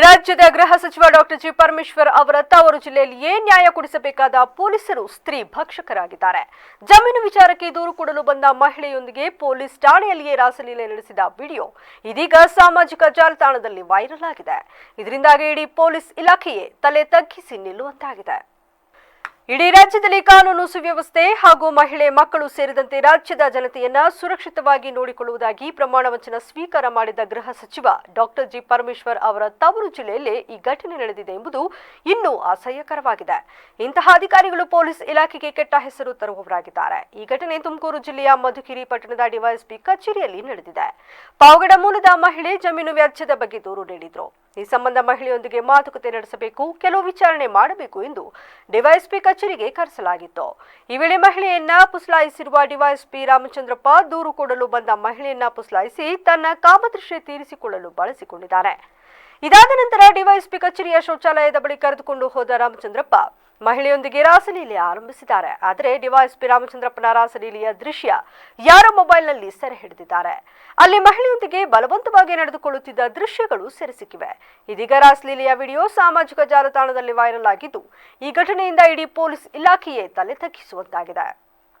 ರಾಜ್ಯದ ಗೃಹ ಸಚಿವ ಡಾಕ್ಟರ್ ಜಿ ಪರಮೇಶ್ವರ್ ಅವರ ತವರು ಜಿಲ್ಲೆಯಲ್ಲಿಯೇ ನ್ಯಾಯ ಕೊಡಿಸಬೇಕಾದ ಪೊಲೀಸರು ಸ್ತ್ರೀ ಭಕ್ಷಕರಾಗಿದ್ದಾರೆ. ಜಮೀನು ವಿಚಾರಕ್ಕೆ ದೂರು ಕೊಡಲು ಬಂದ ಮಹಿಳೆಯೊಂದಿಗೆ ಪೊಲೀಸ್ ಠಾಣೆಯಲ್ಲಿಯೇ ರಾಸಲೀಲೆ ನಡೆಸಿದ ವಿಡಿಯೋ ಇದೀಗ ಸಾಮಾಜಿಕ ಜಾಲತಾಣದಲ್ಲಿ ವೈರಲ್ ಆಗಿದೆ. ಇದರಿಂದಾಗಿ ಇಡೀ ಪೊಲೀಸ್ ಇಲಾಖೆಯೇ ತಲೆ ತಗ್ಗಿಸಿ ನಿಲ್ಲುವಂತಾಗಿದೆ. ಇಡೀ ರಾಜ್ಯದಲ್ಲಿ ಕಾನೂನು ಸುವ್ಯವಸ್ಥೆ ಹಾಗೂ ಮಹಿಳೆ ಮಕ್ಕಳು ಸೇರಿದಂತೆ ರಾಜ್ಯದ ಜನತೆಯನ್ನ ಸುರಕ್ಷಿತವಾಗಿ ನೋಡಿಕೊಳ್ಳುವುದಾಗಿ ಪ್ರಮಾಣ ವಚನ ಸ್ವೀಕಾರ ಮಾಡಿದ ಗೃಹ ಸಚಿವ ಡಾಕ್ಟರ್ ಜಿ ಪರಮೇಶ್ವರ್ ಅವರ ತವರು ಜಿಲ್ಲೆಯಲ್ಲೇ ಈ ಘಟನೆ ನಡೆದಿದೆ ಎಂಬುದು ಇನ್ನೂ ಅಸಹ್ಯಕರವಾಗಿದೆ ಇಂತಹ ಅಧಿಕಾರಿಗಳು ಪೊಲೀಸ್ ಇಲಾಖೆಗೆ ಕೆಟ್ಟ ಹೆಸರು ತರುವವರಾಗಿದ್ದಾರೆ. ಈ ಘಟನೆ ತುಮಕೂರು ಜಿಲ್ಲೆಯ ಮಧುಗಿರಿ ಪಟ್ಟಣದ ಡಿವೈಎಸ್ಪಿ ಕಚೇರಿಯಲ್ಲಿ ನಡೆದಿದೆ. ಪಾವಗಡ ಮೂಲದ ಮಹಿಳೆ ಜಮೀನು ವ್ಯಾಜ್ಯದ ಬಗ್ಗೆ ದೂರು ನೀಡಿದ್ರು. ಈ ಸಂಬಂಧ ಮಹಿಳೆಯೊಂದಿಗೆ ಮಾತುಕತೆ ನಡೆಸಬೇಕು, ಕೆಲವು ವಿಚಾರಣೆ ಮಾಡಬೇಕು ಎಂದು ಡಿವೈಎಸ್ಪಿ ಕಚೇರಿಗೆ ಕರೆಸಲಾಗಿತ್ತು. ಈ ವೇಳೆ ಮಹಿಳೆಯನ್ನ ಪುಸಲಾಯಿಸಿರುವ ಡಿವೈಎಸ್ಪಿ ರಾಮಚಂದ್ರಪ್ಪ ದೂರು ಕೊಡಲು ಬಂದ ಮಹಿಳೆಯನ್ನ ಪುಸಲಾಯಿಸಿ ತನ್ನ ಕಾಮದೃಷ್ಟಿ ತೀರಿಸಿಕೊಳ್ಳಲು ಬಳಸಿಕೊಂಡಿದ್ದಾರೆ. ಇದಾದ ನಂತರ ಡಿವೈಎಸ್ಪಿ ಕಚೇರಿಯ ಶೌಚಾಲಯದ ಬಳಿ ಕರೆದುಕೊಂಡು ಹೋದ ರಾಮಚಂದ್ರಪ್ಪ ಮಹಿಳೆಯೊಂದಿಗೆ ರಾಸಲೀಲೆ ಆರಂಭಿಸಿದ್ದಾರೆ. ಆದರೆ ಡಿವೈಎಸ್ಪಿ ರಾಮಚಂದ್ರಪ್ಪನ ರಾಸಲೀಲೆಯ ದೃಶ್ಯ ಯಾರ ಮೊಬೈಲ್ನಲ್ಲಿ ಸೆರೆ ಹಿಡಿದಿದ್ದಾರೆ. ಅಲ್ಲಿ ಮಹಿಳೆಯೊಂದಿಗೆ ಬಲವಂತವಾಗಿ ನಡೆದುಕೊಳ್ಳುತ್ತಿದ್ದ ದೃಶ್ಯಗಳು ಸೆರೆ ಸಿಕ್ಕಿವೆ. ಇದೀಗ ರಾಸಲೀಲೆಯ ವಿಡಿಯೋ ಸಾಮಾಜಿಕ ಜಾಲತಾಣದಲ್ಲಿ ವೈರಲ್ ಆಗಿದ್ದು, ಈ ಘಟನೆಯಿಂದ ಇಡೀ ಪೊಲೀಸ್ ಇಲಾಖೆಯೇ ತಲೆ ತಗ್ಗಿಸುವಂತಾಗಿದೆ.